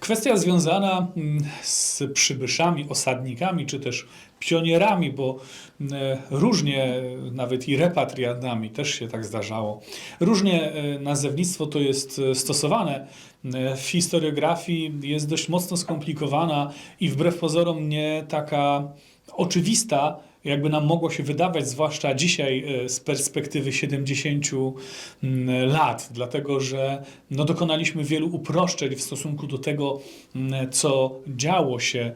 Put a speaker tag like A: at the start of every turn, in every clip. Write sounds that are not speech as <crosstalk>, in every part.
A: Kwestia związana mm, z przybyszami, osadnikami, czy też pionierami, bo e, różnie, e, nawet i repatriantami też się tak zdarzało. Różnie e, nazewnictwo to jest stosowane. W historiografii jest dość mocno skomplikowana i wbrew pozorom nie taka oczywista, jakby nam mogło się wydawać, zwłaszcza dzisiaj e, z perspektywy 70 mm, lat, dlatego że no, dokonaliśmy wielu uproszczeń w stosunku do tego, mm, co działo się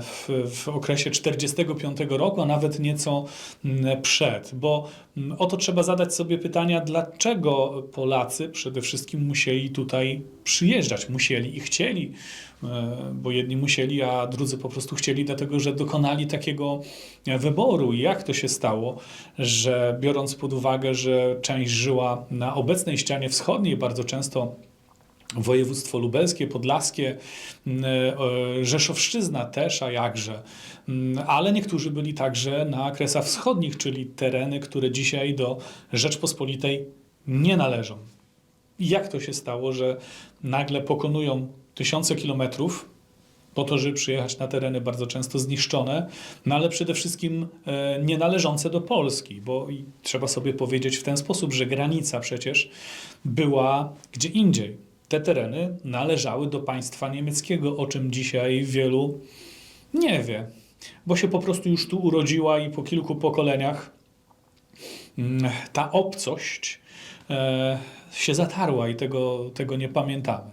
A: w, w okresie 45 roku, a nawet nieco mm, przed, bo mm, oto trzeba zadać sobie pytania, dlaczego Polacy przede wszystkim musieli tutaj przyjeżdżać, musieli i chcieli, e, bo jedni musieli, a drudzy po prostu chcieli, dlatego że dokonali takiego wyboru. I jak to się stało, że biorąc pod uwagę, że część żyła na obecnej ścianie wschodniej, bardzo często województwo lubelskie, podlaskie, e, Rzeszowszczyzna też, a jakże. Ale niektórzy byli także na kresach wschodnich, czyli tereny, które dzisiaj do Rzeczpospolitej nie należą. Jak to się stało, że nagle pokonują tysiące kilometrów po to, żeby przyjechać na tereny bardzo często zniszczone, no ale przede wszystkim e, nie należące do Polski, bo trzeba sobie powiedzieć w ten sposób, że granica przecież była gdzie indziej. Te tereny należały do państwa niemieckiego, o czym dzisiaj wielu nie wie, bo się po prostu już tu urodziła i po kilku pokoleniach mm, ta obcość e, się zatarła i tego, tego nie pamiętamy.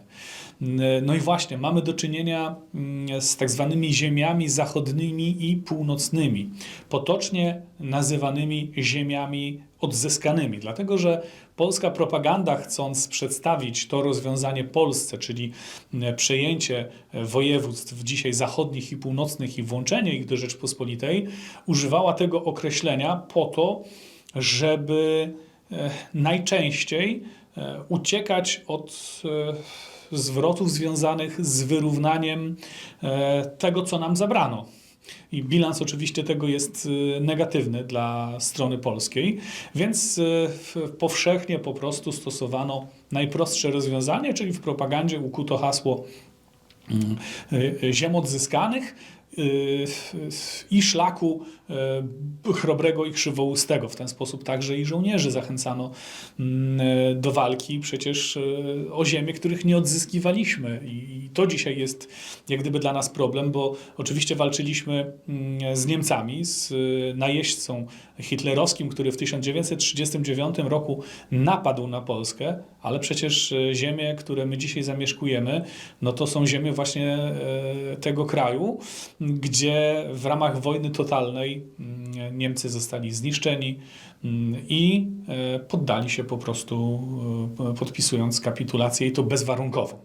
A: No i właśnie, mamy do czynienia mm, z tak zwanymi ziemiami zachodnimi i północnymi, potocznie nazywanymi ziemiami odzyskanymi, dlatego że polska propaganda, chcąc przedstawić to rozwiązanie Polsce, czyli mm, przejęcie województw dzisiaj zachodnich i północnych i włączenie ich do Rzeczpospolitej, używała tego określenia po to, żeby e, najczęściej uciekać od e, zwrotów związanych z wyrównaniem e, tego, co nam zabrano. I bilans oczywiście tego jest e, negatywny dla strony polskiej, więc e, powszechnie po prostu stosowano najprostsze rozwiązanie, czyli w propagandzie ukuto hasło mm, e, ziem odzyskanych e, i szlaku e, chrobrego i krzywoustego. W ten sposób także i żołnierzy zachęcano mm, e, do walki przecież e, o ziemię, których nie odzyskiwaliśmy. I to dzisiaj jest jak gdyby dla nas problem, bo oczywiście walczyliśmy mm, z Niemcami, z e, najeźdźcą hitlerowskim, który w 1939 roku napadł na Polskę, ale przecież e, ziemie, które my dzisiaj zamieszkujemy, no to są ziemie właśnie e, tego kraju, gdzie w ramach wojny totalnej mm, Niemcy zostali zniszczeni mm, i poddali się po prostu, podpisując kapitulację i to bezwarunkową.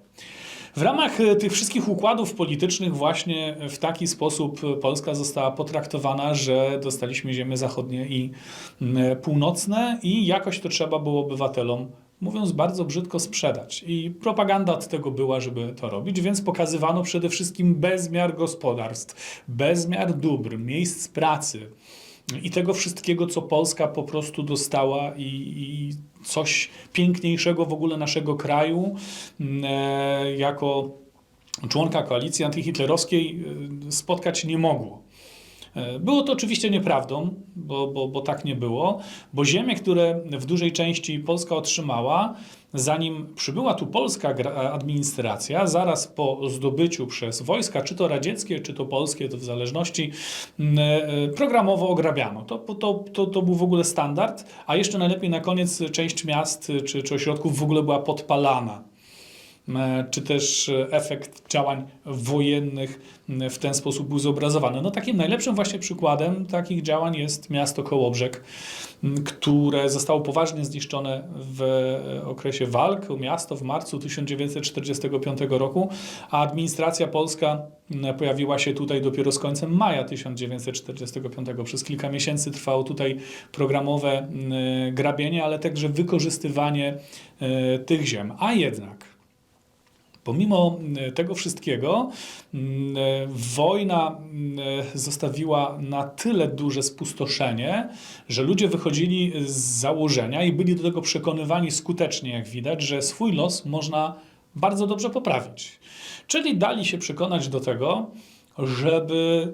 A: W ramach e, tych wszystkich układów politycznych właśnie w taki sposób e, Polska została potraktowana, że dostaliśmy ziemie zachodnie i północne i jakoś to trzeba było obywatelom mówiąc bardzo brzydko, sprzedać. I propaganda od tego była, żeby to robić, więc pokazywano przede wszystkim bezmiar gospodarstw, bezmiar dóbr, miejsc pracy i tego wszystkiego, co Polska po prostu dostała i, i coś piękniejszego w ogóle naszego kraju mm, e, jako członka koalicji antyhitlerowskiej e, spotkać nie mogło. E, Było to oczywiście nieprawdą, bo, bo, bo tak nie było, bo ziemie, które w dużej części Polska otrzymała, zanim przybyła tu polska administracja, zaraz po zdobyciu przez wojska, czy to radzieckie, czy to polskie, to w zależności, m, e, programowo ograbiano. To, to, to, to był w ogóle standard, a jeszcze najlepiej na koniec część miast czy, czy ośrodków w ogóle była podpalana czy też e, efekt działań wojennych w ten sposób był zobrazowany. No takim najlepszym właśnie przykładem takich działań jest miasto Kołobrzeg, które zostało poważnie zniszczone w e, okresie walk o miasto w marcu 1945 roku, a administracja polska pojawiła się tutaj dopiero z końcem maja 1945. Przez kilka miesięcy trwało tutaj programowe grabienie, ale także wykorzystywanie e, tych ziem. A jednak Pomimo mm, tego wszystkiego, mm, e, wojna mm, e, zostawiła na tyle duże spustoszenie, że ludzie wychodzili z założenia i byli do tego przekonywani skutecznie, jak widać, że swój los można bardzo dobrze poprawić. Czyli dali się przekonać do tego, żeby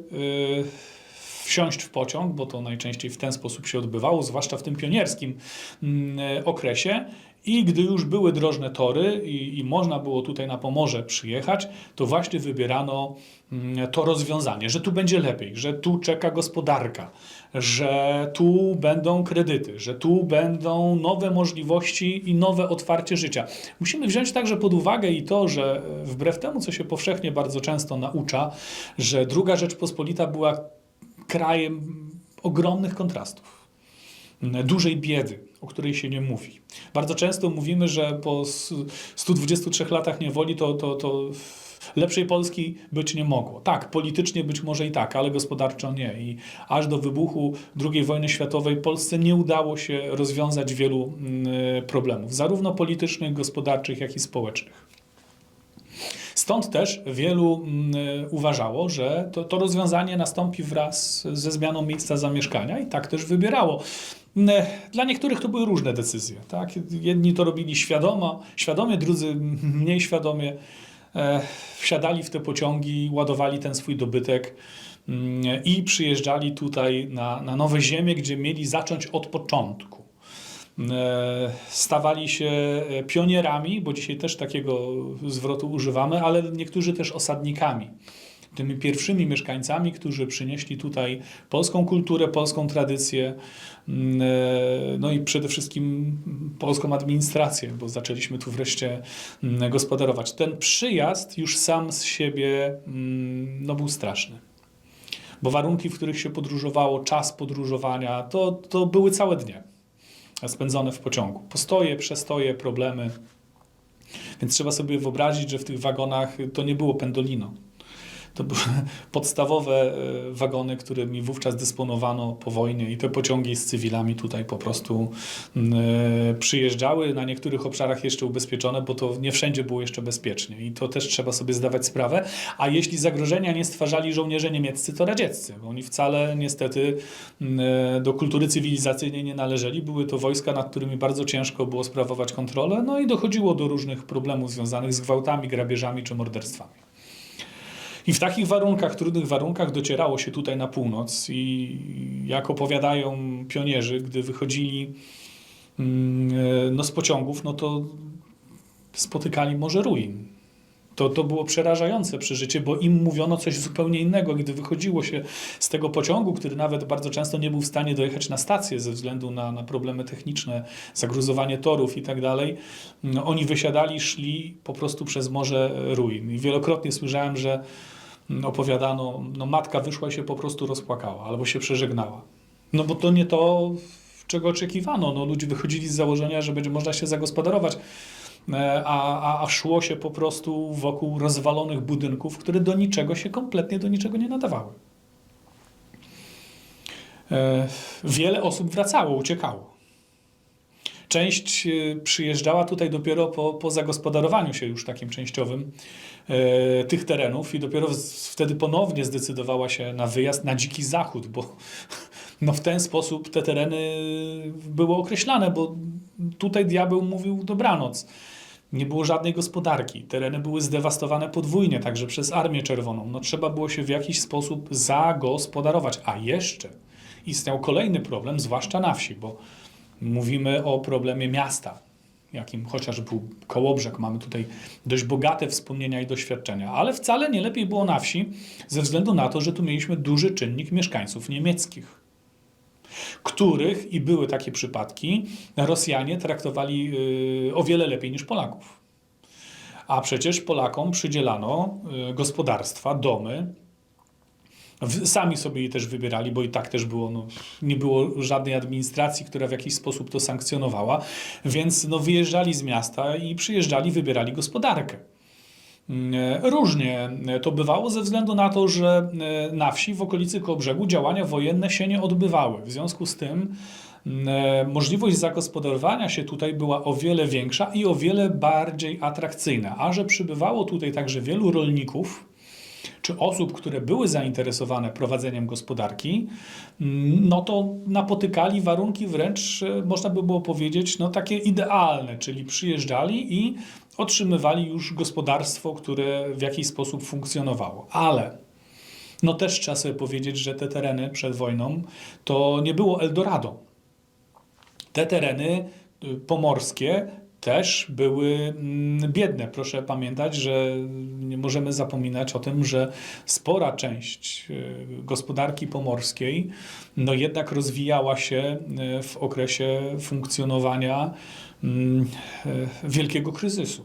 A: wsiąść w pociąg, bo to najczęściej w ten sposób się odbywało, zwłaszcza w tym pionierskim mm, okresie. I gdy już były drożne tory i, i można było tutaj na Pomorze przyjechać, to właśnie wybierano mm, to rozwiązanie, że tu będzie lepiej, że tu czeka gospodarka, że tu będą kredyty, że tu będą nowe możliwości i nowe otwarcie życia. Musimy wziąć także pod uwagę i to, że wbrew temu, co się powszechnie bardzo często naucza, że druga Rzeczpospolita była krajem ogromnych kontrastów dużej biedy, o której się nie mówi. Bardzo często mówimy, że po s- 123 latach niewoli to, to, to lepszej Polski być nie mogło. Tak, politycznie być może i tak, ale gospodarczo nie. I aż do wybuchu II wojny światowej Polsce nie udało się rozwiązać wielu mm, problemów, zarówno politycznych, gospodarczych, jak i społecznych. Stąd też wielu mm, uważało, że to, to rozwiązanie nastąpi wraz ze zmianą miejsca zamieszkania i tak też wybierało. Mm, Dla niektórych to były różne decyzje. Tak? Jedni to robili świadomo, świadomie, drudzy <laughs> mniej świadomie. E, Wsiadali w te pociągi, ładowali ten swój dobytek mm, i przyjeżdżali tutaj na, na nowe ziemię, gdzie mieli zacząć od początku. E, Stawali się e, pionierami, bo dzisiaj też takiego zwrotu używamy, ale niektórzy też osadnikami. Tymi pierwszymi mieszkańcami, którzy przynieśli tutaj polską kulturę, polską tradycję, mm, e, no i przede wszystkim polską administrację, bo zaczęliśmy tu wreszcie mm, gospodarować. Ten przyjazd już sam z siebie mm, no, był straszny bo warunki, w których się podróżowało, czas podróżowania, to, to były całe dnie spędzone w pociągu. Postoje, przestoje, problemy. Więc trzeba sobie wyobrazić, że w tych wagonach to nie było pendolino. To były <laughs> podstawowe e, wagony, którymi wówczas dysponowano po wojnie i te pociągi z cywilami tutaj po prostu mm, e, przyjeżdżały. Na niektórych obszarach jeszcze ubezpieczone, bo to nie wszędzie było jeszcze bezpiecznie i to też trzeba sobie zdawać sprawę. A jeśli zagrożenia nie stwarzali żołnierze niemieccy, to radzieccy. Bo oni wcale niestety mm, e, do kultury cywilizacyjnej nie należeli. Były to wojska, nad którymi bardzo ciężko było sprawować kontrolę, no i dochodziło do różnych problemów związanych z gwałtami, grabieżami czy morderstwami. I w takich warunkach, trudnych warunkach docierało się tutaj na północ i jak opowiadają pionierzy, gdy wychodzili mm, e, no, z pociągów, no to spotykali morze ruin. To, to było przerażające przeżycie, bo im mówiono coś zupełnie innego. Gdy wychodziło się z tego pociągu, który nawet bardzo często nie był w stanie dojechać na stację ze względu na, na problemy techniczne, zagruzowanie torów i tak dalej, no, oni wysiadali, szli po prostu przez morze ruin. I wielokrotnie słyszałem, że opowiadano, no matka wyszła i się po prostu rozpłakała albo się przeżegnała. No bo to nie to, czego oczekiwano. No, ludzie wychodzili z założenia, że będzie można się zagospodarować E, a, a, a szło się po prostu wokół rozwalonych budynków, które do niczego się kompletnie do niczego nie nadawały. E, Wiele osób wracało, uciekało. Część e, przyjeżdżała tutaj dopiero po, po zagospodarowaniu się już takim częściowym tych terenów i dopiero wtedy ponownie zdecydowała się na wyjazd na dziki zachód, bo <laughs> no w ten sposób te tereny były określane, bo tutaj diabeł mówił dobranoc. Nie było żadnej gospodarki. Tereny były zdewastowane podwójnie, także przez Armię Czerwoną. No, trzeba było się w jakiś sposób zagospodarować. A jeszcze istniał kolejny problem, zwłaszcza na wsi, bo mówimy o problemie miasta, jakim chociaż był Kołobrzeg. Mamy tutaj dość bogate wspomnienia i doświadczenia, ale wcale nie lepiej było na wsi, ze względu na to, że tu mieliśmy duży czynnik mieszkańców niemieckich których, i były takie przypadki, Rosjanie traktowali y, o wiele lepiej niż Polaków. A przecież Polakom przydzielano y, gospodarstwa, domy. Sami sobie je też wybierali, bo i tak też było, no, nie było żadnej administracji, która w jakiś sposób to sankcjonowała, więc no, wyjeżdżali z miasta i przyjeżdżali, wybierali gospodarkę. Mm, Różnie to bywało ze względu na to, że e, na wsi w okolicy Kołobrzegu działania wojenne się nie odbywały. W związku z tym mm, e, możliwość zagospodarowania się tutaj była o wiele większa i o wiele bardziej atrakcyjna. A że przybywało tutaj także wielu rolników, czy osób, które były zainteresowane prowadzeniem gospodarki, mm, no to napotykali warunki wręcz, e, można by było powiedzieć, no takie idealne, czyli przyjeżdżali i otrzymywali już gospodarstwo, które w jakiś sposób funkcjonowało. Ale no też trzeba sobie powiedzieć, że te tereny przed wojną to nie było Eldorado. Te tereny y, pomorskie też były mm, biedne. Proszę pamiętać, że nie możemy zapominać o tym, że spora część y, gospodarki pomorskiej no jednak rozwijała się y, w okresie funkcjonowania mm, y, wielkiego kryzysu.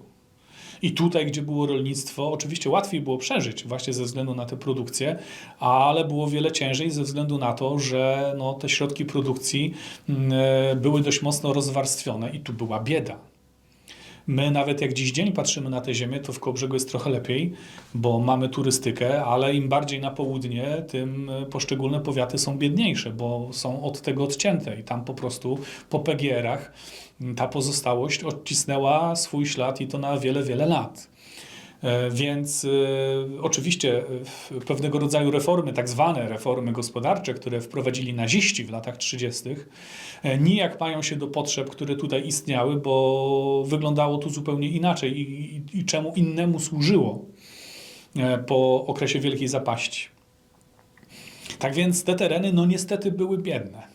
A: I tutaj, gdzie było rolnictwo, oczywiście łatwiej było przeżyć właśnie ze względu na tę produkcję, ale było wiele ciężej ze względu na to, że no, te środki produkcji mm, e, były dość mocno rozwarstwione i tu była bieda. My nawet jak dziś dzień patrzymy na tę ziemię, to w Kołbrzegu jest trochę lepiej, bo mamy turystykę, ale im bardziej na południe, tym e, poszczególne powiaty są biedniejsze, bo są od tego odcięte i tam po prostu po PGR-ach ta pozostałość odcisnęła swój ślad i to na wiele, wiele lat. E, Więc e, oczywiście e, pewnego rodzaju reformy, tak zwane reformy gospodarcze, które wprowadzili naziści w latach 30., e, nijak mają się do potrzeb, które tutaj istniały, bo wyglądało to zupełnie inaczej i, i, i czemu innemu służyło po okresie wielkiej zapaści. Tak więc te tereny, no niestety, były biedne.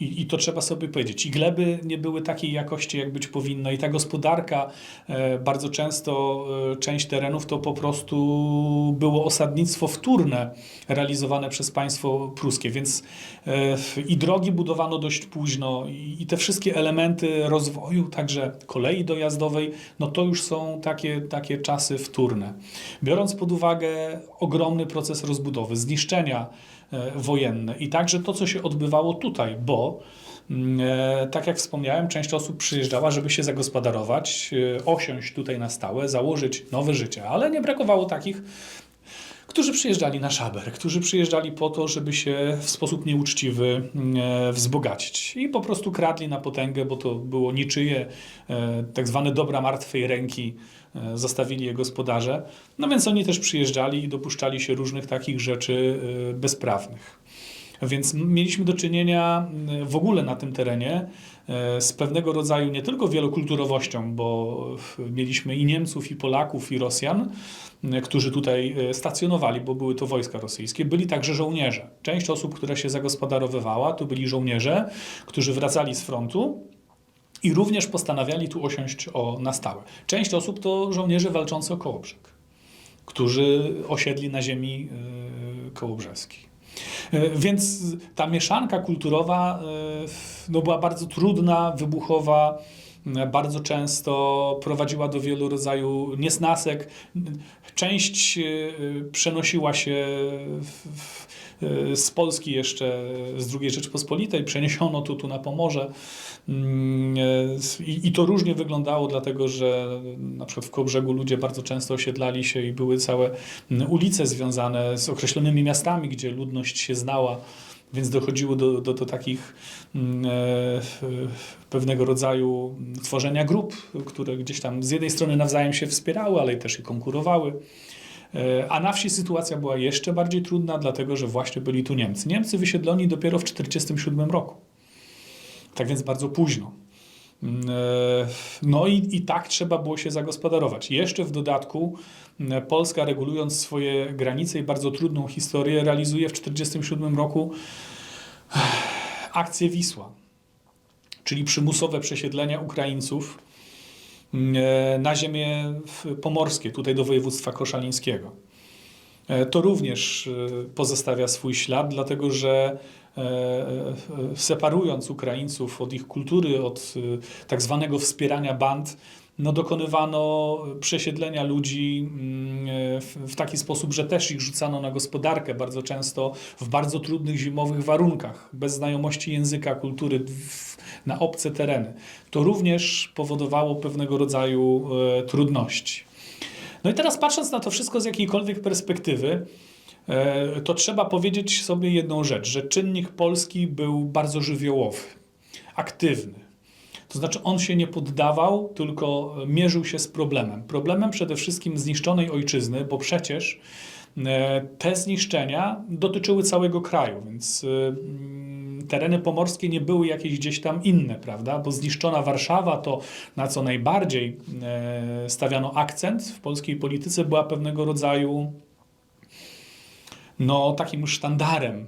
A: I, I to trzeba sobie powiedzieć. I gleby nie były takiej jakości, jak być powinno. I ta gospodarka, e, bardzo często e, część terenów to po prostu było osadnictwo wtórne realizowane przez państwo pruskie. Więc e, i drogi budowano dość późno, i, i te wszystkie elementy rozwoju, także kolei dojazdowej, no to już są takie, takie czasy wtórne. Biorąc pod uwagę ogromny proces rozbudowy, zniszczenia, wojenne. I także to, co się odbywało tutaj, bo mm, e, tak jak wspomniałem, część osób przyjeżdżała, żeby się zagospodarować, e, osiąść tutaj na stałe, założyć nowe życie, ale nie brakowało takich, którzy przyjeżdżali na szaber, którzy przyjeżdżali po to, żeby się w sposób nieuczciwy mm, e, wzbogacić. I po prostu kradli na potęgę, bo to było niczyje, e, tak zwane dobra martwej ręki e, zostawili je gospodarze. No więc oni też przyjeżdżali i dopuszczali się różnych takich rzeczy e, bezprawnych. Więc mieliśmy do czynienia m, w ogóle na tym terenie e, z pewnego rodzaju nie tylko wielokulturowością, bo mieliśmy i Niemców, i Polaków, i Rosjan, którzy tutaj e, stacjonowali, bo były to wojska rosyjskie. Byli także żołnierze. Część osób, która się zagospodarowywała, to byli żołnierze, którzy wracali z frontu i również postanawiali tu osiąść o, na stałe. Część osób to żołnierze walczący o Kołobrzeg, którzy osiedli na ziemi e, kołobrzeskiej. Więc ta mieszanka kulturowa e, no, była bardzo trudna, wybuchowa, bardzo często prowadziła do wielu rodzaju niesnasek. Część e, przenosiła się w, z Polski jeszcze z II Rzeczpospolitej, przeniesiono tu, tu na Pomorze. Mm, e, I, to różnie wyglądało, dlatego że na przykład w Kołbrzegu ludzie bardzo często osiedlali się i były całe mm, ulice związane z określonymi miastami, gdzie ludność się znała, więc dochodziło do, do, do takich mm, e, pewnego rodzaju tworzenia grup, które gdzieś tam z jednej strony nawzajem się wspierały, ale też i konkurowały. E, A na wsi sytuacja była jeszcze bardziej trudna, dlatego że właśnie byli tu Niemcy. Niemcy wysiedloni dopiero w 1947 roku. Tak więc bardzo późno. Mm, e, No i, i tak trzeba było się zagospodarować. Jeszcze w dodatku mm, Polska regulując swoje granice i bardzo trudną historię realizuje w 1947 roku akcję Wisła, czyli przymusowe przesiedlenia Ukraińców na ziemię pomorskie, tutaj do województwa koszalińskiego. E, To również e, pozostawia swój ślad, dlatego że e, e, separując Ukraińców od ich kultury, od e, tak zwanego wspierania band, no dokonywano przesiedlenia ludzi mm, e, w, taki sposób, że też ich rzucano na gospodarkę, bardzo często w bardzo trudnych zimowych warunkach, bez znajomości języka, kultury, w, na obce tereny. To również powodowało pewnego rodzaju e, trudności. No i teraz patrząc na to wszystko z jakiejkolwiek perspektywy, e, to trzeba powiedzieć sobie jedną rzecz, że czynnik polski był bardzo żywiołowy, aktywny. To znaczy on się nie poddawał, tylko mierzył się z problemem. Problemem przede wszystkim zniszczonej ojczyzny, bo przecież E, Te zniszczenia dotyczyły całego kraju, więc e, mm, tereny pomorskie nie były jakieś gdzieś tam inne, prawda? Bo zniszczona Warszawa to, na co najbardziej e, stawiano akcent w polskiej polityce, była pewnego rodzaju no, takim sztandarem, e,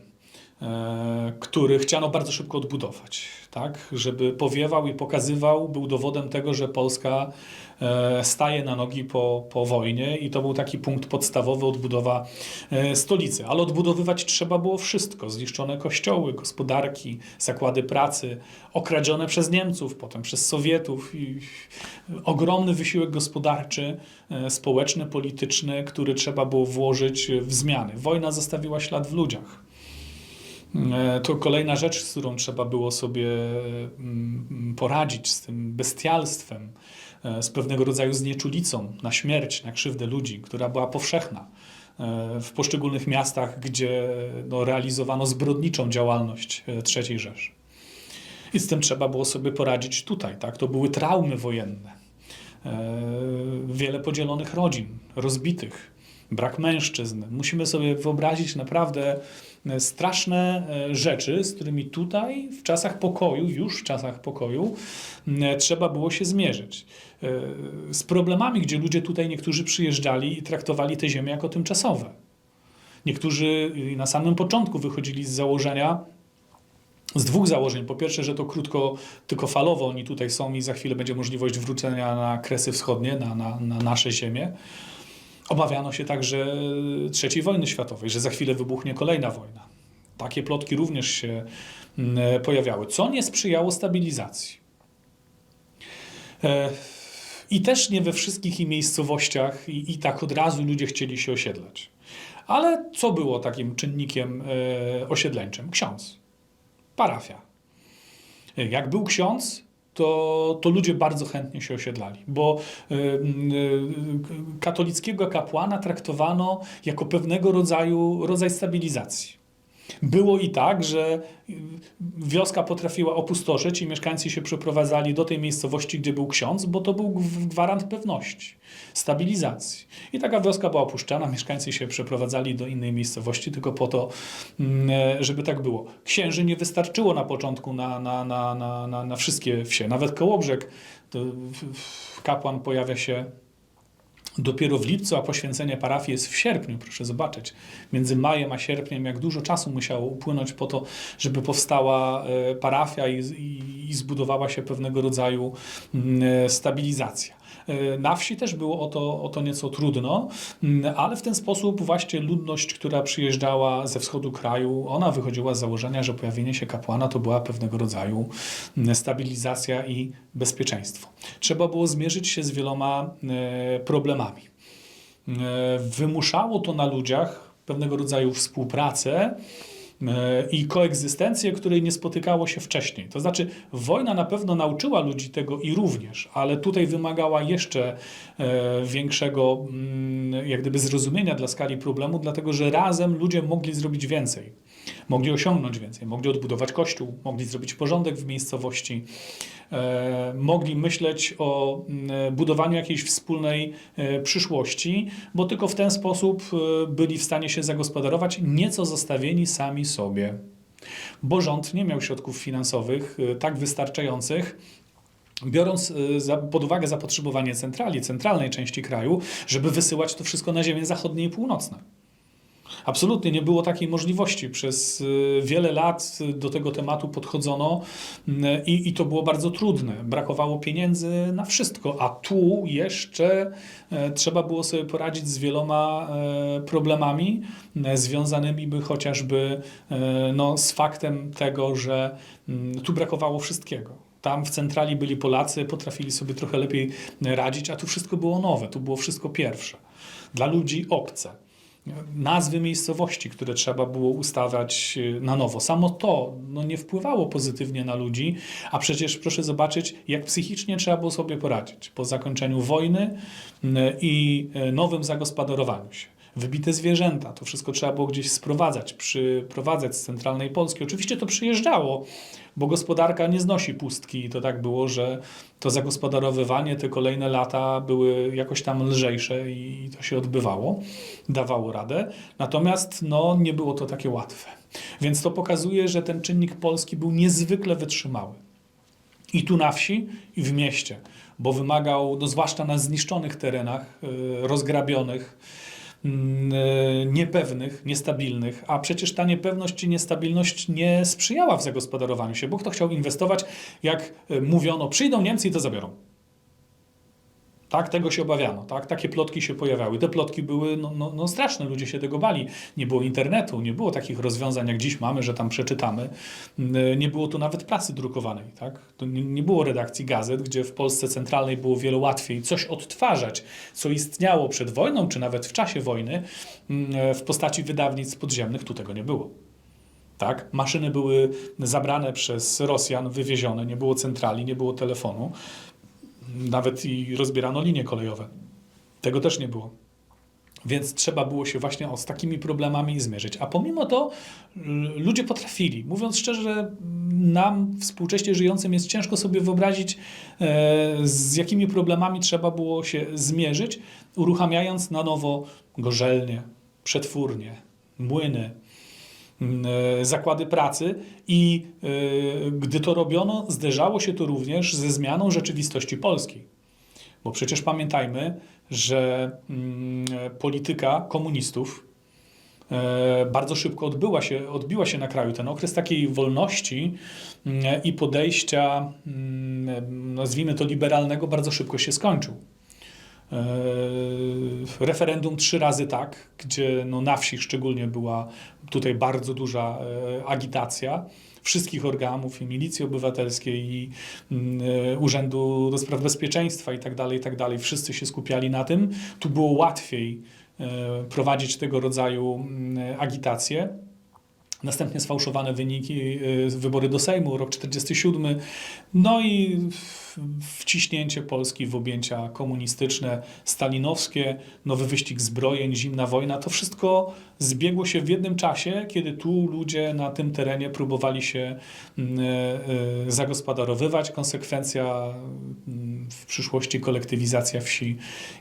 A: który chciano bardzo szybko odbudować, tak? Żeby powiewał i pokazywał, był dowodem tego, że Polska e, staje na nogi po, po wojnie i to był taki punkt podstawowy, odbudowa e, stolicy. Ale odbudowywać trzeba było wszystko. Zniszczone kościoły, gospodarki, zakłady pracy, okradzione przez Niemców, potem przez Sowietów i ogromny wysiłek gospodarczy, e, społeczny, polityczny, który trzeba było włożyć w zmiany. Wojna zostawiła ślad w ludziach. E, To kolejna rzecz, z którą trzeba było sobie mm, poradzić, z tym bestialstwem, e, z pewnego rodzaju znieczulicą na śmierć, na krzywdę ludzi, która była powszechna e, w poszczególnych miastach, gdzie no, realizowano zbrodniczą działalność III Rzeszy. I z tym trzeba było sobie poradzić tutaj. Tak? To były traumy wojenne. Wiele podzielonych rodzin, rozbitych, brak mężczyzn. Musimy sobie wyobrazić naprawdę straszne e, rzeczy, z którymi tutaj w czasach pokoju, już w czasach pokoju, m, trzeba było się zmierzyć. E, Z problemami, gdzie ludzie tutaj niektórzy przyjeżdżali i traktowali te ziemię jako tymczasowe. Niektórzy y, na samym początku wychodzili z założenia, z dwóch założeń. Po pierwsze, że to krótko, tylko falowo oni tutaj są i za chwilę będzie możliwość wrócenia na kresy wschodnie, na, na, na nasze ziemię. Obawiano się także III wojny światowej, że za chwilę wybuchnie kolejna wojna. Takie plotki również się mm, pojawiały, co nie sprzyjało stabilizacji. E, I też nie we wszystkich miejscowościach i, i tak od razu ludzie chcieli się osiedlać. Ale co było takim czynnikiem e, osiedleńczym? Ksiądz, parafia. Jak był ksiądz, to, to ludzie bardzo chętnie się osiedlali, bo y, y, y, katolickiego kapłana traktowano jako pewnego rodzaju rodzaj stabilizacji. Było i tak, że wioska potrafiła opustoszyć i mieszkańcy się przeprowadzali do tej miejscowości, gdzie był ksiądz, bo to był gw- gwarant pewności, stabilizacji. I taka wioska była opuszczana, mieszkańcy się przeprowadzali do innej miejscowości tylko po to, mm, e, żeby tak było. Księży nie wystarczyło na początku na, na, na, na, na, wszystkie wsie. Nawet Kołobrzeg, kapłan pojawia się dopiero w lipcu, a poświęcenie parafii jest w sierpniu, proszę zobaczyć. Między majem a sierpniem, jak dużo czasu musiało upłynąć po to, żeby powstała e, parafia i, i, i zbudowała się pewnego rodzaju mm, e, stabilizacja. E, Na wsi też było o to, o to nieco trudno, mm, ale w ten sposób właśnie ludność, która przyjeżdżała ze wschodu kraju, ona wychodziła z założenia, że pojawienie się kapłana to była pewnego rodzaju mm, stabilizacja i bezpieczeństwo. Trzeba było zmierzyć się z wieloma e, problemami. E, Wymuszało to na ludziach pewnego rodzaju współpracę i koegzystencję, której nie spotykało się wcześniej. To znaczy, wojna na pewno nauczyła ludzi tego i również, ale tutaj wymagała jeszcze e, większego mm, jak gdyby zrozumienia dla skali problemu, dlatego że razem ludzie mogli zrobić więcej. Mogli osiągnąć więcej, mogli odbudować kościół, mogli zrobić porządek w miejscowości, e, mogli myśleć o mm, budowaniu jakiejś wspólnej e, przyszłości, bo tylko w ten sposób e, byli w stanie się zagospodarować, nieco zostawieni sami sobie. Bo rząd nie miał środków finansowych tak wystarczających, biorąc pod uwagę zapotrzebowanie centrali, centralnej części kraju, żeby wysyłać to wszystko na ziemię zachodnie i północne. Absolutnie nie było takiej możliwości. Przez y, wiele lat do tego tematu podchodzono y, i, i to było bardzo trudne. Brakowało pieniędzy na wszystko, a tu jeszcze e, trzeba było sobie poradzić z wieloma e, problemami e, związanymi by chociażby no, z faktem tego, że mm, tu brakowało wszystkiego. Tam w centrali byli Polacy, potrafili sobie trochę lepiej radzić, a tu wszystko było nowe, tu było wszystko pierwsze. Dla ludzi obce nazwy miejscowości, które trzeba było ustawiać y, na nowo. Samo to no, nie wpływało pozytywnie na ludzi, a przecież proszę zobaczyć, jak psychicznie trzeba było sobie poradzić po zakończeniu wojny y, i y, nowym zagospodarowaniu się. Wybite zwierzęta. To wszystko trzeba było gdzieś sprowadzać, przyprowadzać z centralnej Polski. Oczywiście to przyjeżdżało, bo gospodarka nie znosi pustki i to tak było, że to zagospodarowywanie, te kolejne lata były jakoś tam lżejsze i to się odbywało, dawało radę. Natomiast no, nie było to takie łatwe. Więc to pokazuje, że ten czynnik polski był niezwykle wytrzymały. I tu na wsi, i w mieście, bo wymagał, no zwłaszcza na zniszczonych terenach, y, rozgrabionych, niepewnych, niestabilnych, a przecież ta niepewność i niestabilność nie sprzyjała w zagospodarowaniu się, bo kto chciał inwestować, jak y, mówiono, przyjdą Niemcy i to zabiorą. Tak, tego się obawiano, tak? Takie plotki się pojawiały. Te plotki były no, no, no straszne, ludzie się tego bali. Nie było internetu, nie było takich rozwiązań, jak dziś mamy, że tam przeczytamy. N- Nie było tu nawet prasy drukowanej, tak? To nie, nie było redakcji gazet, gdzie w Polsce centralnej było wiele łatwiej coś odtwarzać, co istniało przed wojną, czy nawet w czasie wojny, mm, w postaci wydawnictw podziemnych. Tu tego nie było. Tak? Maszyny były zabrane przez Rosjan, wywiezione, nie było centrali, nie było telefonu nawet i rozbierano linie kolejowe. Tego też nie było. Więc trzeba było się właśnie z takimi problemami zmierzyć. A pomimo to l- ludzie potrafili. Mówiąc szczerze, nam współcześnie żyjącym jest ciężko sobie wyobrazić, e, z jakimi problemami trzeba było się zmierzyć, uruchamiając na nowo gorzelnie, przetwórnie, młyny, zakłady pracy i e, gdy to robiono, zderzało się to również ze zmianą rzeczywistości polskiej. Bo przecież pamiętajmy, że mm, e, polityka komunistów e, bardzo szybko odbyła się, odbiła się na kraju. Ten okres takiej wolności mm, i podejścia, mm, nazwijmy to liberalnego, bardzo szybko się skończył. Referendum trzy razy tak, gdzie no na wsi szczególnie była tutaj bardzo duża e, agitacja wszystkich organów i milicji obywatelskiej i e, Urzędu do Spraw Bezpieczeństwa i tak dalej, i tak dalej. Wszyscy się skupiali na tym. Tu było łatwiej e, prowadzić tego rodzaju mm, agitację. Następnie sfałszowane wyniki, y, wybory do Sejmu, rok 47. No i wciśnięcie Polski w objęcia komunistyczne, stalinowskie, nowy wyścig zbrojeń, zimna wojna. To wszystko zbiegło się w jednym czasie, kiedy tu ludzie na tym terenie próbowali się mm, y, zagospodarowywać. Konsekwencja mm, w przyszłości kolektywizacja wsi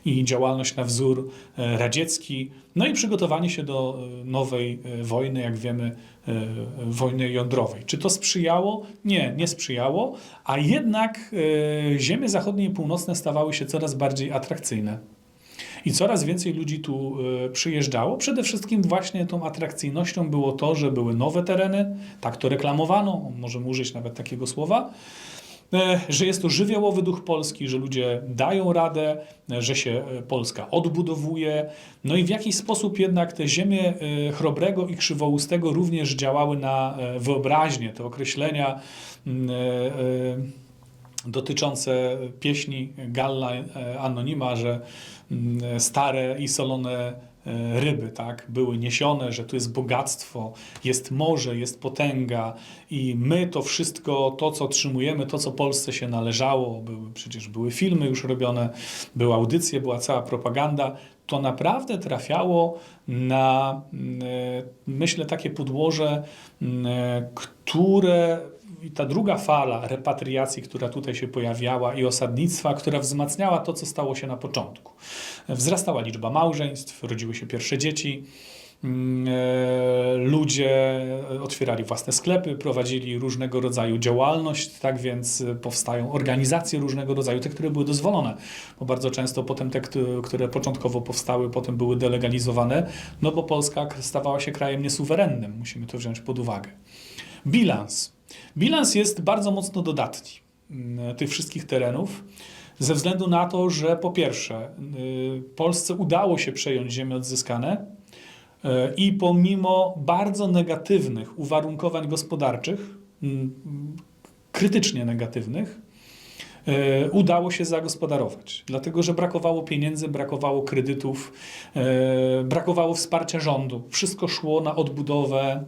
A: i działalność na wzór e, radziecki. No i przygotowanie się do e, nowej e, wojny, jak wiemy, e, wojny jądrowej. Czy to sprzyjało? Nie, nie sprzyjało, a jednak e, ziemie zachodnie i północne stawały się coraz bardziej atrakcyjne. I coraz więcej ludzi tu e, przyjeżdżało. Przede wszystkim właśnie tą atrakcyjnością było to, że były nowe tereny, tak to reklamowano, możemy użyć nawet takiego słowa, e, że jest to żywiołowy duch Polski, że ludzie dają radę, e, że się Polska odbudowuje. No i w jakiś sposób jednak te ziemie Chrobrego i Krzywoustego również działały na wyobraźnię, te określenia mm, dotyczące pieśni Galla e, Anonima, że mm, stare i solone e, ryby tak, były niesione, że tu jest bogactwo, jest morze, jest potęga i my to wszystko, to co otrzymujemy, to co Polsce się należało, były, przecież były filmy już robione, były audycje, była cała propaganda, to naprawdę trafiało na, mm, e, myślę, takie podłoże, mm, które ta druga fala repatriacji, która tutaj się pojawiała i osadnictwa, która wzmacniała to, co stało się na początku. Wzrastała liczba małżeństw, rodziły się pierwsze dzieci, mm, e, ludzie otwierali własne sklepy, prowadzili różnego rodzaju działalność, tak więc powstają organizacje różnego rodzaju, te, które były dozwolone, bo bardzo często potem te, któ- które początkowo powstały, potem były delegalizowane, no bo Polska stawała się krajem niesuwerennym, musimy to wziąć pod uwagę. Bilans. Bilans jest bardzo mocno dodatni mm, tych wszystkich terenów, ze względu na to, że po pierwsze, y, Polsce udało się przejąć ziemie odzyskane y, i pomimo bardzo negatywnych uwarunkowań gospodarczych, mm, krytycznie negatywnych, y, udało się zagospodarować. Dlatego, że brakowało pieniędzy, brakowało kredytów, brakowało wsparcia rządu. Wszystko szło na odbudowę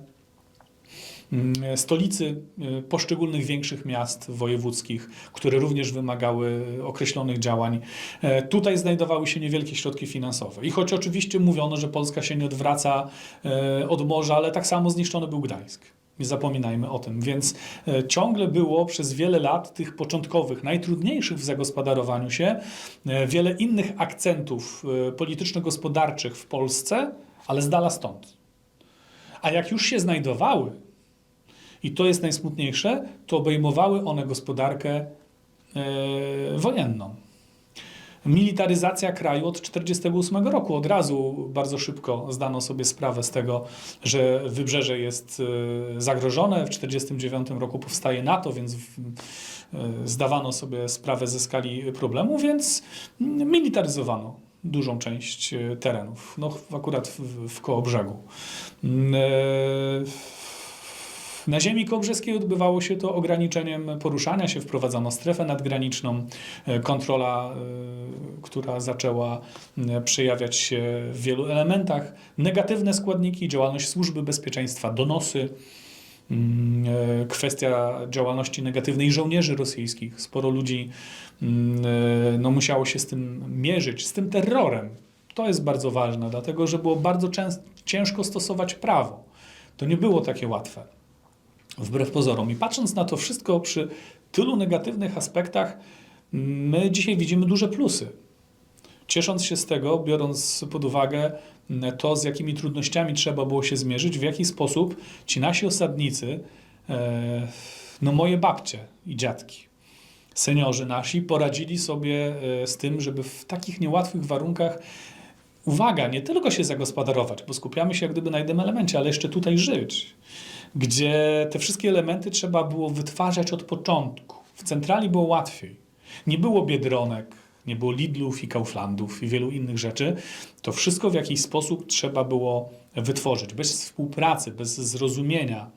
A: stolicy y, poszczególnych większych miast wojewódzkich, które również wymagały określonych działań. E, Tutaj znajdowały się niewielkie środki finansowe. I choć oczywiście mówiono, że Polska się nie odwraca e, od morza, ale tak samo zniszczony był Gdańsk. Nie zapominajmy o tym. Więc e, ciągle było przez wiele lat tych początkowych, najtrudniejszych w zagospodarowaniu się, wiele innych akcentów polityczno-gospodarczych w Polsce, ale z dala stąd. A jak już się znajdowały, i to jest najsmutniejsze, to obejmowały one gospodarkę e, wojenną. Militaryzacja kraju od 1948 roku. Od razu bardzo szybko zdano sobie sprawę z tego, że wybrzeże jest e, zagrożone. W 1949 roku powstaje NATO, więc e, zdawano sobie sprawę ze skali problemu, więc mm, militaryzowano dużą część terenów, no akurat w, w koło brzegu. Mm, na ziemi kołbrzeskiej odbywało się to ograniczeniem poruszania się, wprowadzano strefę nadgraniczną, e, kontrola, e, która zaczęła e, przejawiać się w wielu elementach. Negatywne składniki, działalność służby bezpieczeństwa, donosy, mm, kwestia działalności negatywnej żołnierzy rosyjskich. Sporo ludzi mm, no, musiało się z tym mierzyć, z tym terrorem. To jest bardzo ważne, dlatego że było bardzo ciężko stosować prawo. To nie było takie łatwe wbrew pozorom. I patrząc na to wszystko przy tylu negatywnych aspektach, my dzisiaj widzimy duże plusy. Ciesząc się z tego, biorąc pod uwagę to, z jakimi trudnościami trzeba było się zmierzyć, w jaki sposób ci nasi osadnicy, e, no moje babcie i dziadki, seniorzy nasi, poradzili sobie e, z tym, żeby w takich niełatwych warunkach uwaga, nie tylko się zagospodarować, bo skupiamy się jak gdyby na jednym elemencie, ale jeszcze tutaj żyć, gdzie te wszystkie elementy trzeba było wytwarzać od początku. W centrali było łatwiej. Nie było biedronek, nie było Lidlów i Kauflandów i wielu innych rzeczy. To wszystko w jakiś sposób trzeba było wytworzyć. Bez współpracy, bez zrozumienia,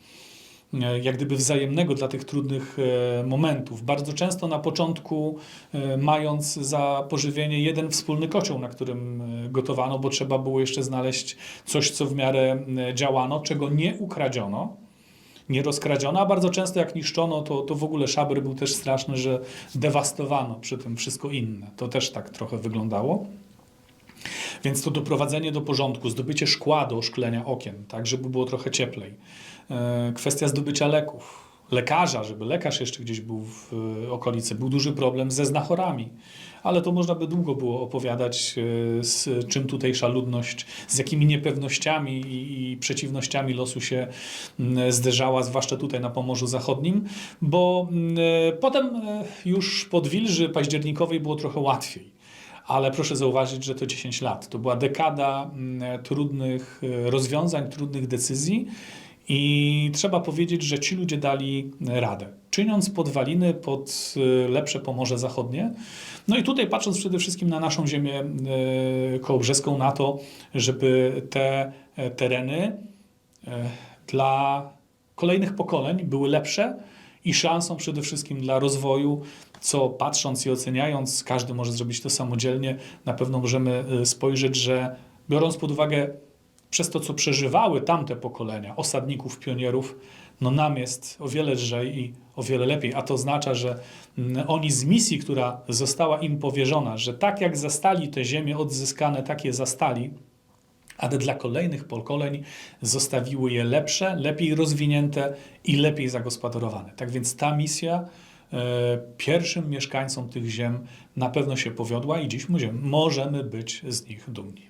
A: jak gdyby wzajemnego dla tych trudnych e, momentów. Bardzo często na początku, e, mając za pożywienie jeden wspólny kocioł, na którym e, gotowano, bo trzeba było jeszcze znaleźć coś, co w miarę e, działano, czego nie ukradziono, nie rozkradziono, a bardzo często jak niszczono, to, to w ogóle szaber był też straszny, że dewastowano przy tym wszystko inne. To też tak trochę wyglądało. Więc to doprowadzenie do porządku, zdobycie szkła do oszklenia okien, tak, żeby było trochę cieplej. E, Kwestia zdobycia leków, lekarza, żeby lekarz jeszcze gdzieś był w e, okolicy. Był duży problem ze znachorami, ale to można by długo było opowiadać, e, z czym tutejsza ludność, z jakimi niepewnościami i, przeciwnościami losu się zderzała, zwłaszcza tutaj na Pomorzu Zachodnim, bo potem już pod Wilży październikowej było trochę łatwiej. Ale proszę zauważyć, że to 10 lat. To była dekada mm, trudnych e, rozwiązań, trudnych decyzji. I trzeba powiedzieć, że ci ludzie dali radę, czyniąc podwaliny pod e, lepsze Pomorze Zachodnie. No i tutaj patrząc przede wszystkim na naszą ziemię e, kołobrzeską, na to, żeby te tereny dla kolejnych pokoleń były lepsze i szansą przede wszystkim dla rozwoju, co patrząc i oceniając, każdy może zrobić to samodzielnie, na pewno możemy e, spojrzeć, że biorąc pod uwagę przez to, co przeżywały tamte pokolenia osadników, pionierów, no nam jest o wiele lżej i o wiele lepiej. A to oznacza, że mm, oni z misji, która została im powierzona, że tak jak zastali te ziemie odzyskane, tak je zastali, ale dla kolejnych pokoleń zostawiły je lepsze, lepiej rozwinięte i lepiej zagospodarowane. Tak więc ta misja pierwszym mieszkańcom tych ziem na pewno się powiodła i dziś możemy- możemy być z nich dumni.